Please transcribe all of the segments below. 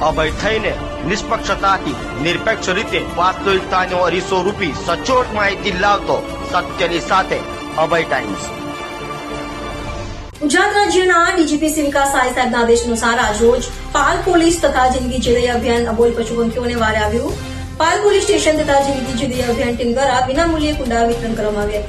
અભય થઈને નિષ્પક્ષતાથી, નિરપેક્ષ રીતે વાસ્તવિકતાનો અરીસો રૂપી સચોટ માહિતી લાવતો સત્યની સાથે અભય ટાઈમ્સ ગુજરાત રાજ્યના ડીજીપી શ્રી વિકાસ સાય સાહેબના આદેશ અનુસાર આજરોજ પાલ પોલીસ તથા જિંદગી જીદય અભિયાન અબોલ પશુપંખીઓને વારે આવ્યું. પાલ પોલીસ સ્ટેશન તથા જિંદગી જીદય અભિયાન ટીમ દ્વારા વિનામૂલ્યે કુંડા વિતરણ કરવામાં આવ્યા.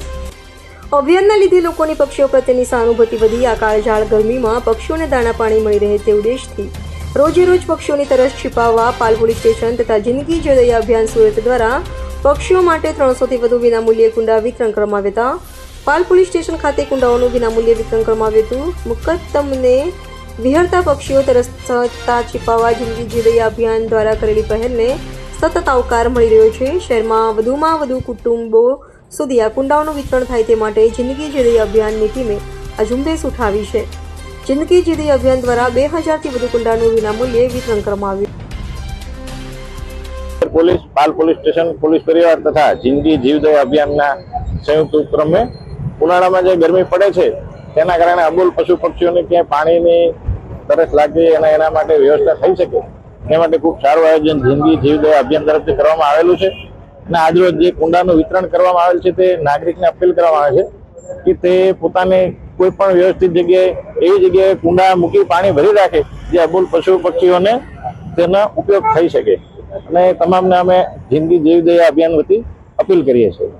અભિયાનના લીધે લોકોની પક્ષીઓ પ્રત્યેની સહાનુભૂતિ વધી, આ કાળઝાળ ગરમીમાં પક્ષીઓને દાણા પાણી મળી રહે તે ઉદ્દેશથી રોજે રોજ પક્ષીઓની તરસ છિપાવવા પાલ સ્ટેશન તથા જિંદગી જદયા અભિયાન સુરત દ્વારા પક્ષીઓ માટે ત્રણસોથી વધુ વિનામૂલ્યે કુંડા વિતરણ કરવામાં આવ્યા હતા. પાલ સ્ટેશન ખાતે કુંડાઓનું વિનામૂલ્ય વિતરણ કરવામાં આવ્યું હતું. મુકદ્દમને વિહરતા પક્ષીઓ તરસતા છિપાવવા જિંદગી જદયા અભિયાન દ્વારા કરેલી પહેલને સતત આવકાર મળી રહ્યો છે. શહેરમાં વધુમાં વધુ કુટુંબો સુધી આ કુંડાઓનું વિતરણ થાય તે માટે જિંદગી જદયા અભિયાનની ટીમે આ ઝુંબેશ ઉઠાવી છે. જિંદગી જીદી અભિયાન દ્વારા બે હજારથી વધુ કુંડાનું વિનામૂલ્યે વિતરણ કરવામાં આવ્યું. Police, Pal police station, police પરિવાર તથા જિંદગી જીવદયા અભિયાનના સંયુક્ત ઉપક્રમે ઉનાળામાં જે ગરમી પડે છે, તેના કારણે અબોલ પશુ પક્ષીઓને ક્યાંય પાણીની તરસ લાગે અને એના માટે વ્યવસ્થા થઈ શકે. એ માટે ખૂબ સારું આયોજન જિંદગી જીવદયા અભિયાન તરફથી કરવામાં આવેલું છે. અને આજરોજ જે કુંડાનું વિતરણ કરવામાં આવેલ છે, તે નાગરિકને અપીલ કરવામાં આવે છે કે તે પોતાને કોઈ પણ વ્યવસ્થિત જગ્યાએ એવી જગ્યાએ કુંડા મૂકી પાણી ભરી રાખે જે અબોલ પશુ પક્ષીઓને તેનો ઉપયોગ થઈ શકે. અને તમામને અમે જિંદગી જીવદયા અભિયાન વતી અપીલ કરીએ છીએ.